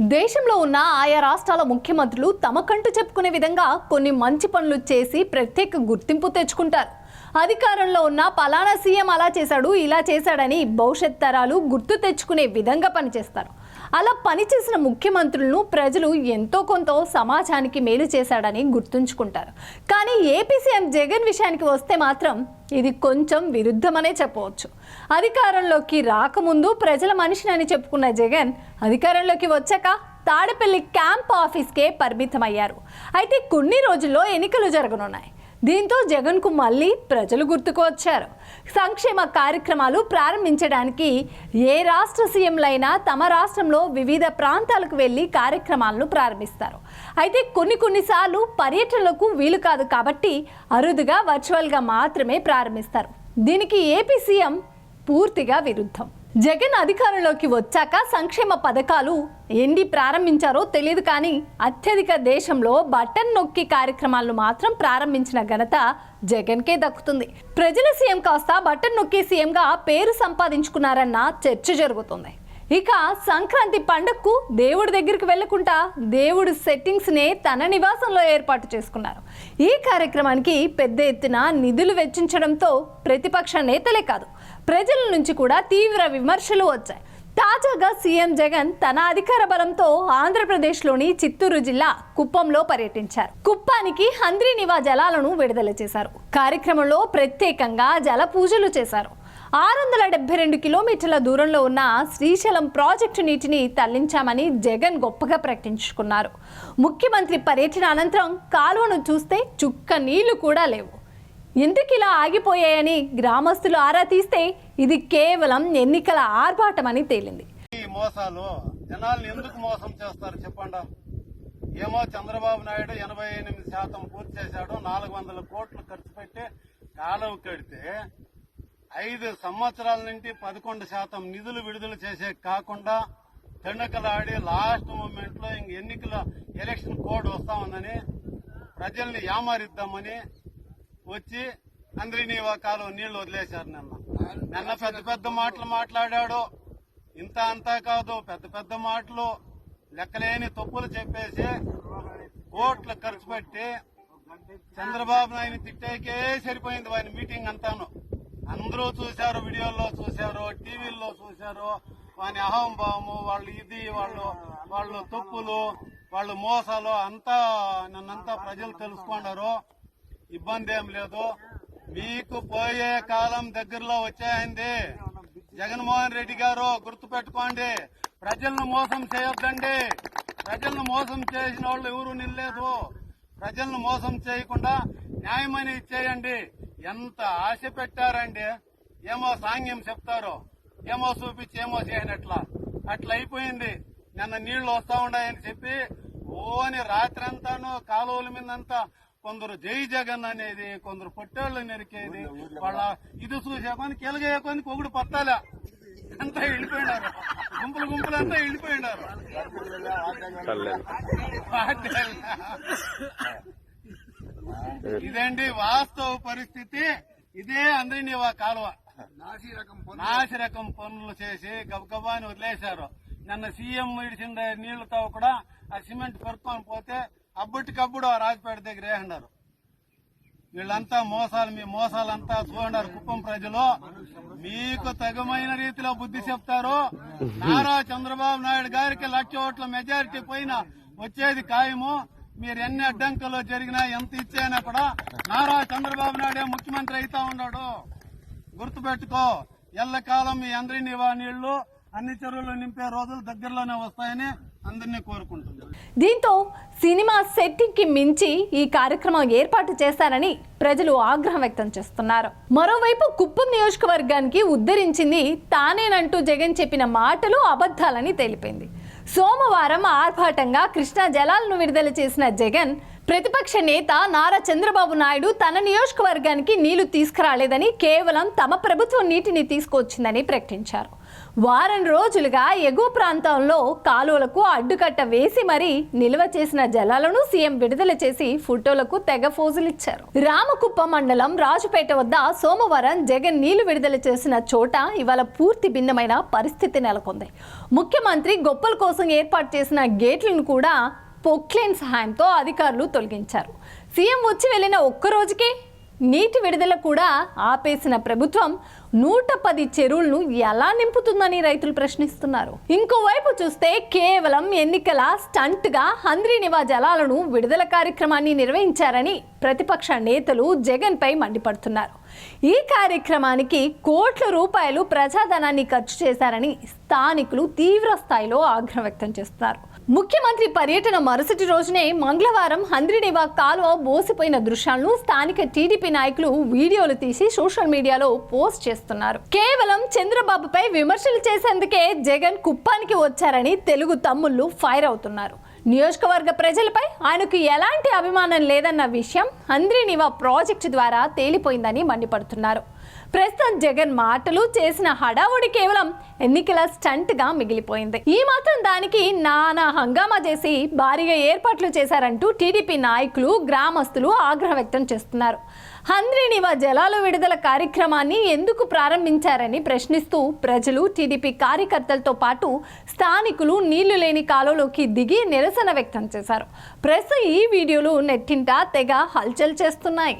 దేశంలో ఉన్న ఆయా రాష్ట్రాల ముఖ్యమంత్రులు తమకంటూ చెప్పుకునే విధంగా కొన్ని మంచి పనులు చేసి ప్రత్యేక గుర్తింపు తెచ్చుకుంటారు. అధికారంలో ఉన్న పలానా సీఎం అలా చేశాడు ఇలా చేశాడని భవిష్యత్ తరాలు గుర్తు తెచ్చుకునే విధంగా పనిచేస్తారు. అలా పనిచేసిన ముఖ్యమంత్రులను ప్రజలు ఎంతో కొంత సమాజానికి మేలు చేశాడని గుర్తుంచుకుంటారు. కానీ ఏపీ సీఎం జగన్ విషయానికి వస్తే మాత్రం ఇది కొంచెం విరుద్ధమనే చెప్పవచ్చు. అధికారంలోకి రాకముందు ప్రజల మనిషిని అని చెప్పుకున్న జగన్ అధికారంలోకి వచ్చాక తాడపల్లి క్యాంప్ ఆఫీస్కే పరిమితమయ్యారు. అయితే కొన్ని రోజుల్లో ఎన్నికలు జరగనున్నాయి. దీంతో జగన్కు మళ్ళీ ప్రజలు గుర్తుకు వచ్చారు. సంక్షేమ కార్యక్రమాలు ప్రారంభించడానికి ఏ రాష్ట్ర సీఎంలైనా తమ రాష్ట్రంలో వివిధ ప్రాంతాలకు వెళ్ళి కార్యక్రమాలను ప్రారంభిస్తారు. అయితే కొన్ని కొన్నిసార్లు పర్యటనలకు వీలు కాదు కాబట్టి అరుదుగా వర్చువల్గా మాత్రమే ప్రారంభిస్తారు. దీనికి ఏపీ సీఎం పూర్తిగా విరుద్ధం. జగన్ అధికారంలోకి వచ్చాక సంక్షేమ పథకాలు ఎన్ని ప్రారంభించారో తెలియదు కానీ అత్యధిక దేశంలో బటన్ నొక్కి కార్యక్రమాలను మాత్రం ప్రారంభించిన ఘనత జగన్కే దక్కుతుంది. ప్రజల సీఎం కాస్త బటన్ నొక్కి సీఎంగా పేరు సంపాదించుకున్నారన్న చర్చ జరుగుతుంది. ఇక సంక్రాంతి పండగకు దేవుడి దగ్గరికి వెళ్ళకుండా దేవుడు సెట్టింగ్స్నే తన నివాసంలో ఏర్పాటు చేసుకున్నారు. ఈ కార్యక్రమానికి పెద్ద ఎత్తున నిధులు వెచ్చించడంతో ప్రతిపక్ష నేతలే కాదు ప్రజల నుంచి కూడా తీవ్ర విమర్శలు వచ్చాయి. తాజాగా సీఎం జగన్ తన అధికార బలంతో ఆంధ్రప్రదేశ్లోని చిత్తూరు జిల్లా కుప్పంలో పర్యటించారు. కుప్పానికి హంద్రీనివా జలాలను విడుదల చేశారు. కార్యక్రమంలో ప్రత్యేకంగా జల పూజలు చేశారు. ఆరు వందల డెబ్బై రెండు కిలోమీటర్ల దూరంలో ఉన్న శ్రీశైలం ప్రాజెక్టు నీటిని తరలించామని జగన్ గొప్పగా ప్రకటించుకున్నారు. ముఖ్యమంత్రి పర్యటన అనంతరం కాలువను చూస్తే చుక్క నీళ్ళు కూడా లేవు. ఎందుకు ఇలా ఆగిపోయాయని గ్రామస్తులు ఆరా తీస్తే ఇది కేవలం ఎన్నికల ఆర్భాటమని తేలింది. మోసాలు జనాల్ని ఎందుకు మోసం చేస్తారు చెప్పండి. ఏమో చంద్రబాబు నాయుడు ఎనభై ఎనిమిది శాతం పూర్తి చేశాడు నాలుగు వందల కోట్లు ఖర్చు పెట్టి కాలువ కడితే ఐదు సంవత్సరాల నుండి పదకొండు శాతం నిధులు విడుదల చేసే కాకుండా తెండకలాడి లాస్ట్ మూమెంట్లో ఇంక ఎన్నికల ఎలక్షన్ కోడ్ వస్తా ఉందని ప్రజల్ని యామారిద్దామని వచ్చి అందరినీ కాలువ నీళ్ళు వదిలేశారు నిన్న. నిన్న పెద్ద పెద్ద మాటలు మాట్లాడాడు. ఇంత అంతా కాదు పెద్ద పెద్ద మాటలు లెక్కలేని తప్పులు చెప్పేసి కోట్లు ఖర్చు పెట్టి చంద్రబాబు నాయుడు తిట్టేకే సరిపోయింది వారి మీటింగ్ అంతాను. అందరూ చూశారు వీడియోల్లో చూశారు టీవీల్లో చూశారు. వాని అహంభావము వాళ్ళు ఇది వాళ్ళు వాళ్ళు తప్పులు వాళ్ళు మోసాలు అంతా నన్నంతా ప్రజలు తెలుసుకున్నారు. ఇబ్బంది ఏం లేదు. మీకు పోయే కాలం దగ్గరలో వచ్చాయండి. జగన్మోహన్ రెడ్డి గారు గుర్తుపెట్టుకోండి. ప్రజలను మోసం చేయొద్దండి. ప్రజలను మోసం చేసిన వాళ్ళు ఎవరు నిల్లేదు. ప్రజలను మోసం చేయకుండా న్యాయమని ఇచ్చేయండి. ఎంత ఆశ పెట్టారండి? ఏమో సాంగ్యం చెప్తారు. ఏమో చూపించి ఏమో చేయనట్లా అట్లా. అయిపోయింది. నిన్న నీళ్ళు వస్తా ఉన్నాయని చెప్పి ఓని రాత్రంతాను కాలువల మీదంతా కొందరు జై జగన్ అనేది కొందరు పొట్టేళ్ళు నరికేది వాళ్ళ ఇది చూసేకొని కెలగేయకొని ఒకడు పత్తాలా అంతా వెళ్ళిపోయినారు. గుంపులు గుంపులు అంతా వెళ్ళిపోయినారు. ఇదండి వాస్తవ పరిస్థితి? ఇదే అందరినీ కాలువ. నాసి రకం పనులు చేసి గబగబాని వదిలేశారు. నిన్న సీఎం ఇడిచిన నీళ్ళతో కూడా ఆ సిమెంట్ పెరుక్కొని పోతే అబ్బటికప్పుడు ఆ రాజపేట దగ్గర వేసినారు వీళ్ళంతా మోసాలు మీ మోసాలంతా చూడన్నారు కుప్పం ప్రజలు. మీకు తగమైన రీతిలో బుద్ధి చెప్తారు. నారా చంద్రబాబు నాయుడు గారికి లక్ష ఓట్ల మెజారిటీ పైన వచ్చేది ఖాయము. మీరు ఎన్ని అడ్డంకులు జరిగినా ఎంత ఇచ్చైనా కూడా నారా చంద్రబాబు నాయుడే ముఖ్యమంత్రి అయితా ఉన్నాడు. గుర్తుపెట్టుకో ఎల్లకాలం మీ అందరి నివా నీళ్ళు అన్ని చెరువులు నింపే రోజులు దగ్గరలోనే వస్తాయని అందరినీ కోరుకుంటున్నాను. దీంతో సినిమా సెట్టింగ్కి మించి ఈ కార్యక్రమం ఏర్పాటు చేశారని ప్రజలు ఆగ్రహం వ్యక్తం చేస్తున్నారు. మరోవైపు కుప్పం నియోజకవర్గానికి ఉద్ధరించింది తానేనంటూ జగన్ చెప్పిన మాటలు అబద్ధాలని తెలిపింది సోమవారం ఆర్భాటంగా కృష్ణా జలాలను విడుదల చేసిన జగన్ ప్రతిపక్ష నేత నారా చంద్రబాబు నాయుడు తన నియోజకవర్గానికి నీళ్ళు తీసుకురాలేదని కేవలం తమ ప్రభుత్వం నీటిని తీసుకొచ్చిందని ప్రకటించారు. వారం రోజులుగా ఎగువ ప్రాంతంలో కాలువలకు అడ్డుకట్ట వేసి మరీ నిల్వ చేసిన జలాలను సీఎం విడుదల చేసి ఫోటోలకు తెగ ఫోజులిచ్చారు. రామకుప్ప మండలం రాజుపేట వద్ద సోమవారం జగన్ నీళ్ళు విడుదల చేసిన చోట ఇవాళ పూర్తి భిన్నమైన పరిస్థితి నెలకొంది. ముఖ్యమంత్రి గొప్పల కోసం ఏర్పాటు చేసిన గేట్లను కూడా పొక్లేన్ సహాయంతో అధికారులు తొలగించారు. సీఎం వచ్చి వెళ్ళిన ఒక్కరోజుకే నీటి విడుదల కూడా ఆపేసిన ప్రభుత్వం నూట పది చెరువులను ఎలా నింపుతుందని రైతులు ప్రశ్నిస్తున్నారు. ఇంకోవైపు చూస్తే కేవలం ఎన్నికల స్టంట్గా హంద్రీనివా జలాలను విడుదల కార్యక్రమాన్ని నిర్వహించారని ప్రతిపక్ష నేతలు జగన్పై మండిపడుతున్నారు. ఈ కార్యక్రమానికి కోట్ల రూపాయలు ప్రజాధనాన్ని ఖర్చు చేశారని స్థానికులు తీవ్ర స్థాయిలో ఆగ్రహం వ్యక్తం చేస్తున్నారు. ముఖ్యమంత్రి పర్యటన మరుసటి రోజునే మంగళవారం హంద్రినివా కాలువ బోసిపోయిన దృశ్యాలను స్థానిక టీడీపీ నాయకులు వీడియోలు తీసి సోషల్ మీడియాలో పోస్ట్ చేస్తున్నారు. కేవలం చంద్రబాబుపై విమర్శలు చేసేందుకే జగన్ కుప్పానికి వచ్చారని తెలుగు తమ్ముళ్ళు ఫైర్ అవుతున్నారు. నియోజకవర్గ ప్రజలపై ఆయనకు ఎలాంటి అభిమానం లేదన్న విషయం హంద్రినివా ప్రాజెక్టు ద్వారా తేలిపోయిందని మండిపడుతున్నారు. ప్రస్తుతం జగన్ మాటలు చేసిన హడావుడి కేవలం ఎన్నికల స్టంట్గా మిగిలిపోయింది. ఈ మాత్రం దానికి నానా హంగామా చేసి భారీగా ఏర్పాట్లు చేశారంటూ టీడీపీ నాయకులు గ్రామస్తులు ఆగ్రహం వ్యక్తం చేస్తున్నారు. హంద్రీనివా జలాల విడుదల కార్యక్రమాన్ని ఎందుకు ప్రారంభించారని ప్రశ్నిస్తూ ప్రజలు టీడీపీ కార్యకర్తలతో పాటు స్థానికులు నీళ్ళు లేని కాలువలోకి దిగి నిరసన వ్యక్తం చేశారు. ప్రస్తుతం ఈ వీడియోలు నెట్టింట తెగ హల్చల్ చేస్తున్నాయి.